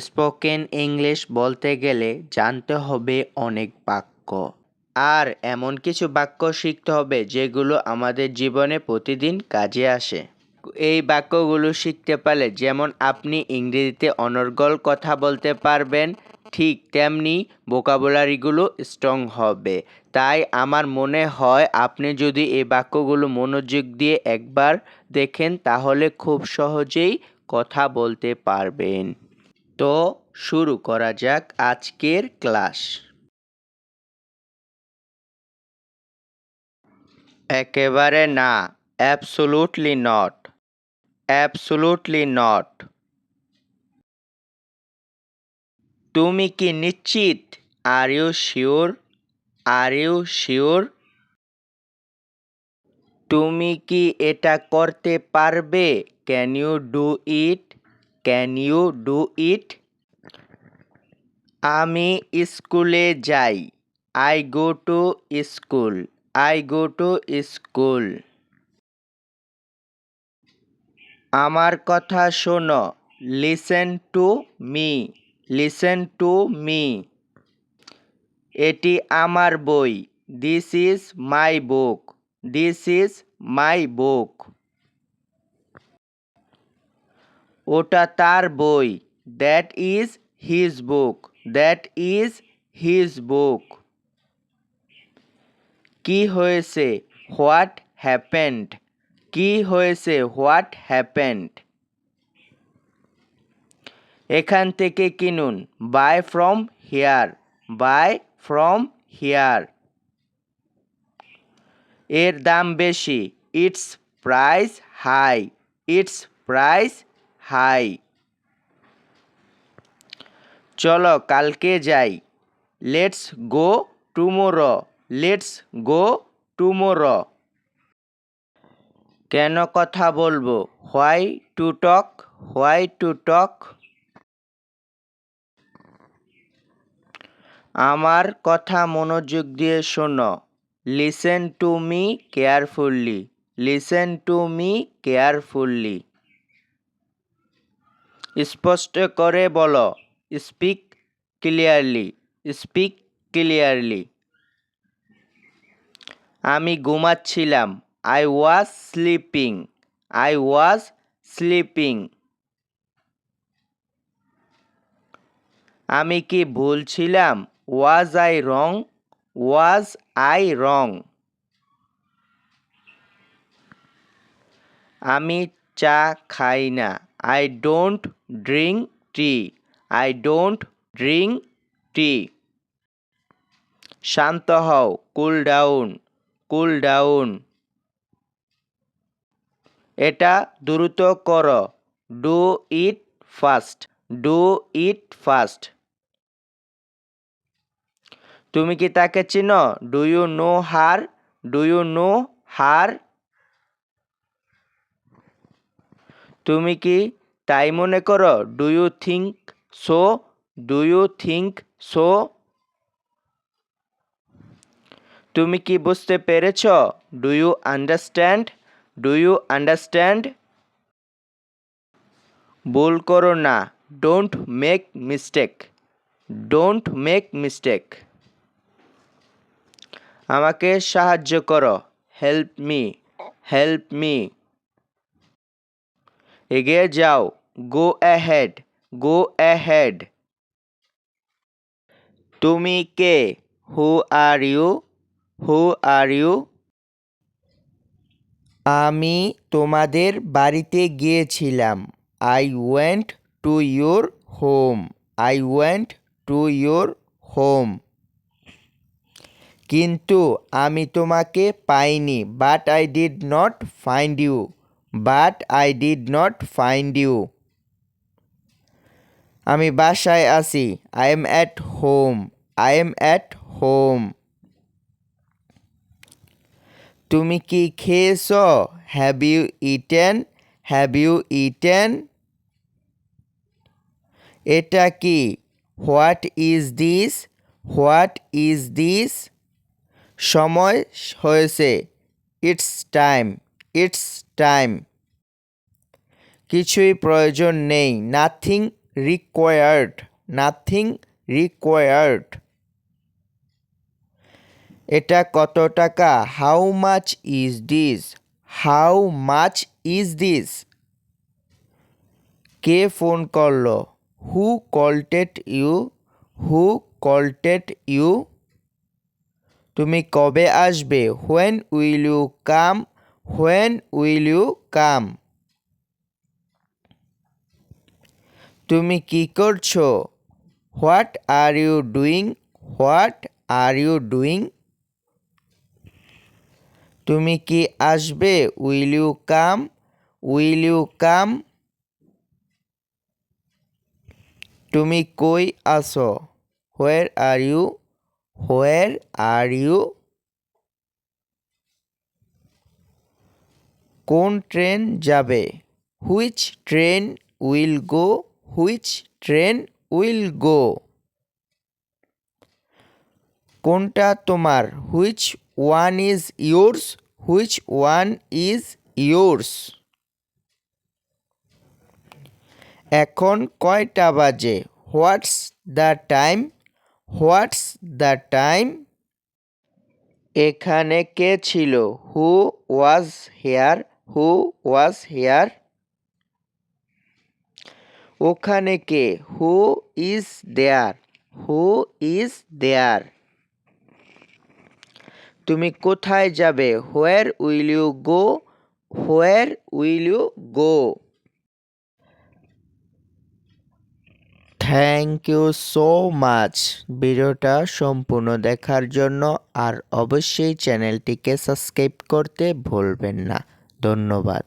Spoken English বলতে গেলে জানতে হবে অনেক বাক্য। আর এমন কিছু বাক্য শিখতে হবে যেগুলো আমাদের জীবনে প্রতিদিন কাজে আসে। এই বাক্যগুলো শিখতে পারলে যেমন আপনি ইংরেজিতে অনর্গল কথা বলতে পারবেন, ঠিক তেমনি ভোকাবুলারিগুলো স্ট্রং হবে। তাই আমার মনে হয় আপনি যদি এই বাক্যগুলো মনোযোগ দিয়ে একবার দেখেন তাহলে খুব সহজেই কথা বলতে পারবেন। তো শুরু করা যাক আজকের ক্লাস। একেবারে না অ্যাবসোলুটলি নট অ্যাবসোলুটলি নট তুমি কি নিশ্চিত? Are you sure are you sure তুমি কি এটা করতে পারবে? Can you do it can you do it আমি স্কুলে যাই। I go to school I go to school আমার কথা শোনো। Listen to me listen to me এটি আমার বই। This is my book this is my book ওটা তার বই। That is his book that is his book কি হয়েছে? হোয়াট হ্যাপেন্ড কি হয়েছে? হোয়াট হ্যাপেন্ড এখান থেকে কিনুন। Buy from here buy from here এর দাম বেশি। Its price high its price high. চলো কালকে যাই। Let's go tomorrow. Let's go tomorrow. কেন কথা বলব? Why to talk? Why to talk? আমার কথা মনোযোগ দিয়ে শোনো। Listen to me carefully. Listen to me carefully. স্পষ্ট করে বলো। স্পিক ক্লিয়ারলি স্পিক ক্লিয়ারলি আমি ঘুমাচ্ছিলাম। I was sleeping I was sleeping আমি কি ভুল ছিলাম was I wrong was I রং আমি চা খাই না। I don't drink tea I don't drink tea শান্ত হও কুল ডাউন কুল ডাউন এটা দ্রুত করো। Do it fast do it fast তুমি কি তাকে চিনো? Do you know her do you know her তুমি কি তাই মনে করো? Do you think so do you think so তুমি কি বুঝতে পেরেছ? Do you understand do you understand ভুল করো না। Don't make mistake don't make mistake আমাকে সাহায্য করো। হেল্প মি হেল্প মি এগিয়ে যাও। গো অ্যাহেড গো অ্যাহেড তুমি কে? হু are you who are you আমি তোমাদের বাড়িতে গিয়েছিলাম। I went to your home I went to your home কিন্তু আমি তোমাকে পাইনি but I did not find you but I did not find you আমি বাসায় আছি। I am at home I am at home তুমি কি খেয়েছ? Have you eaten have you eaten এটা কি? What is this what is this সময় হয়েছে। It's time it's time. কিছুই প্রয়োজন নেই। Nothing required. Nothing required. এটা কত টাকা? How much is this? How much is this? K phone করল? Who called you? Who called you? তুমি কবে আসবে? When will you come when will you come তুমি কি করছ? What are you doing what are you doing তুমি কি আসবে? Will you come will you come তুমি কই আসো where are you where are you কোন ট্রেন যাবে? Which train will go? Which train will go? কোনটা তোমার? Which one is yours? Which one is yours? এখন কয়টা বাজে? What's the time? What's the time? এখানে কে ছিল? হু ওয়াজ হেয়ার? হু ওয়াজ হেয়ার ওখানে কে? Who is there who is there তুমি কোথায় যাবে? Where will you go where will you go thank you so much ভিডিওটা সম্পূর্ণ দেখার জন্য আর অবশ্যই চ্যানেলটিকে সাবস্ক্রাইব করতে ভুলবেন না। ধন্যবাদ।